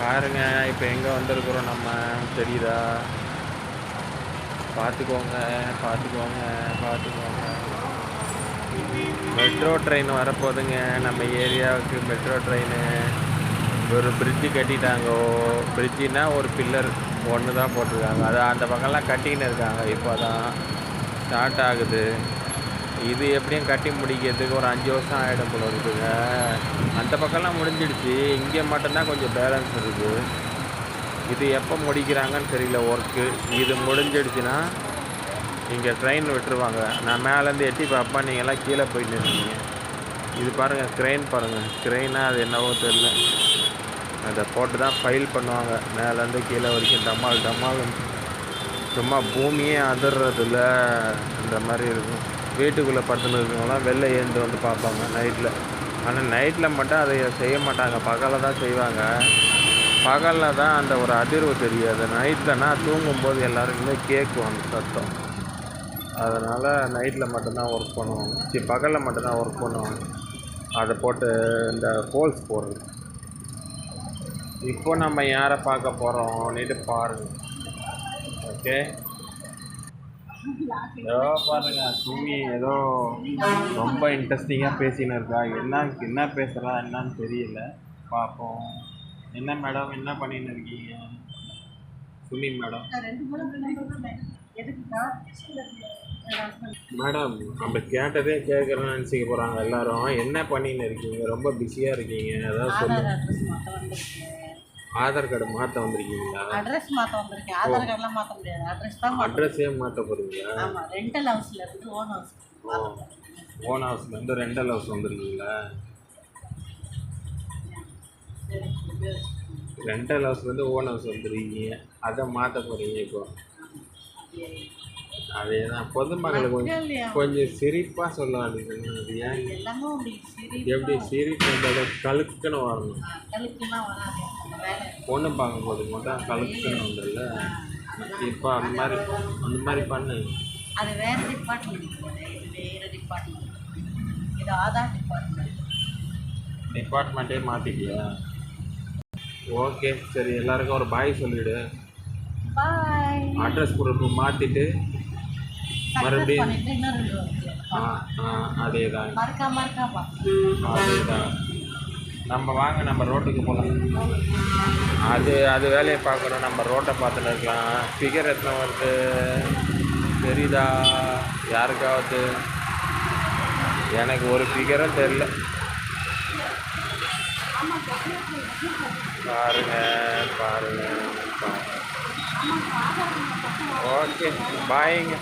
பாருங்க இப்போ எங்கே வந்திருக்கிறோம் நம்ம? தெரியுதா? பார்த்துக்கோங்க பார்த்துக்கோங்க பார்த்துக்கோங்க மெட்ரோ ட்ரெயின் வரப்போகுதுங்க. நம்ம ஏரியாவுக்கு மெட்ரோ ட்ரெயின். ஒரு பிரிட்ஜு கட்டிட்டாங்கோ. பிரிட்ஜுனா ஒரு பில்லர் ஒன்று தான் போட்டிருக்காங்க. அது அந்த பக்கம்லாம் கட்டின்னு இருக்காங்க. இப்போ தான் ஸ்டார்ட் ஆகுது. இது எப்படியும் கட்டி முடிக்கிறதுக்கு ஒரு அஞ்சு வருஷம் ஆகிடும் போல இருக்குங்க. அந்த பக்கம்லாம் முடிஞ்சிடுச்சு. இங்கே மட்டும்தான் கொஞ்சம் பேலன்ஸ் இருக்குது இது எப்போ முடிக்கிறாங்கன்னு தெரியல ஒர்க்கு இது முடிஞ்சிடுச்சுன்னா இங்கே ட்ரெயின் விட்டுருவாங்க. நான் மேலேருந்து எட்டி பார்ப்பேன். நீங்கள்லாம் கீழே போயிட்டு இருக்கீங்க இது பாருங்கள் க்ரெயின் பாருங்கள் க்ரெயினாக அது என்னவோ தெரில அதை போட்டு தான் ஃபைல் பண்ணுவாங்க. மேலேருந்து கீழே வரைக்கும் டமால் டமால் சும்மா பூமியே அதிர்றதில்ல இந்த மாதிரி இருக்கும். வீட்டுக்குள்ளே படுத்துன்னு இருக்கவங்களாம் வெளில ஏந்து வந்து பார்ப்பாங்க நைட்டில் ஆனால் நைட்டில் மட்டும் அதை செய்ய மாட்டாங்க. பகலில் தான் செய்வாங்க. பகலில் தான் அந்த ஒரு அதிர்வு தெரியாது. நைட்லனா தூங்கும்போது எல்லாருக்குமே கேட்கும் அந்த சத்தம். அதனால் நைட்டில் மட்டும்தான் ஒர்க் பண்ணுவாங்க. சரி பகலில் மட்டும்தான் ஒர்க் பண்ணுவாங்க. அதை போட்டு இந்த ஹோல்ஸ் போடுறது. இப்போ நம்ம யாரை பார்க்க போகிறோம்னுட்டு பாருங்கள் ஓகே. ஏதோ பாருங்க சுமி ஏதோ ரொம்ப இன்ட்ரெஸ்டிங்காக பேசின்னு இருக்கா? என்ன என்ன பேசுகிறா என்னன்னு தெரியல. பார்ப்போம் என்ன மேடம் என்ன பண்ணின்னு இருக்கீங்க? சுமி மேடம் மேடம் நம்ம கேட்டதே கேட்குறேன்னு நினச்சிக்க போகிறாங்க எல்லாரும். என்ன பண்ணின்னு இருக்கீங்க? ரொம்ப பிஸியாக இருக்கீங்க. ஏதாவது சொல்லு ஆதார் கார்டு மாற்ற வந்திருக்கீங்களா? அட்ரஸ் மாற்ற வந்திருக்கேன். ஆதார் கார்டெலாம் மாற்ற முடியாது. அட்ரஸ் தான் அட்ரஸே மாற்ற போகிறீங்களா ஆமாம் ரெண்டல் ஹவுஸ்ல இருந்து ஓன் ஹவுஸ் ஓ ஓன் ஹவுஸ்லேருந்து ரெண்டல் ஹவுஸ் வந்திருக்கீங்களா? ரெண்டல் ஹவுஸ்லேருந்து ஓன் ஹவுஸ் வந்துருக்கீங்க. அதை மாற்ற போகிறீங்க இப்போ. அதே தான் பொதுமக்களுக்கு கொஞ்சம் சிரிப்பாக சொல்ல வேண்டியது அது ஏன் எப்படி சிரிப்பு வந்தாலே கழுக்குன்னு வரணும். பொண்ணு பார்க்கும்போது மட்டும் கழுக்குன்னு வந்ததில்ல இப்போ அந்த மாதிரி அந்த மாதிரி பண்ணு. அது வேற டிபார்ட்மெண்ட் இது வேற டிபார்ட்மெண்ட் இது ஆதார் டிபார்ட்மெண்ட் டிபார்ட்மெண்ட்டே மாற்றிட்டியா ஓகே சரி. எல்லாருக்கும் ஒரு பாய் சொல்லிவிடு பாய் அட்ரஸ் ப்ரூஃப் மாற்றிட்டு மறுபடியும் அதே தான் அதே தான் நம்ம வாங்க நம்ம ரோட்டுக்கு போகலாம் அது அது வேலையை பார்க்குறோம் நம்ம ரோட்டை பார்த்துன்னு இருக்கலாம். ஃபிகர் எத்தனை வருது? தெரியுதா? யாருக்காவது? எனக்கு ஒரு ஃபிகரும் தெரில பாருங்க பாருங்க ஓகே பாய்ங்க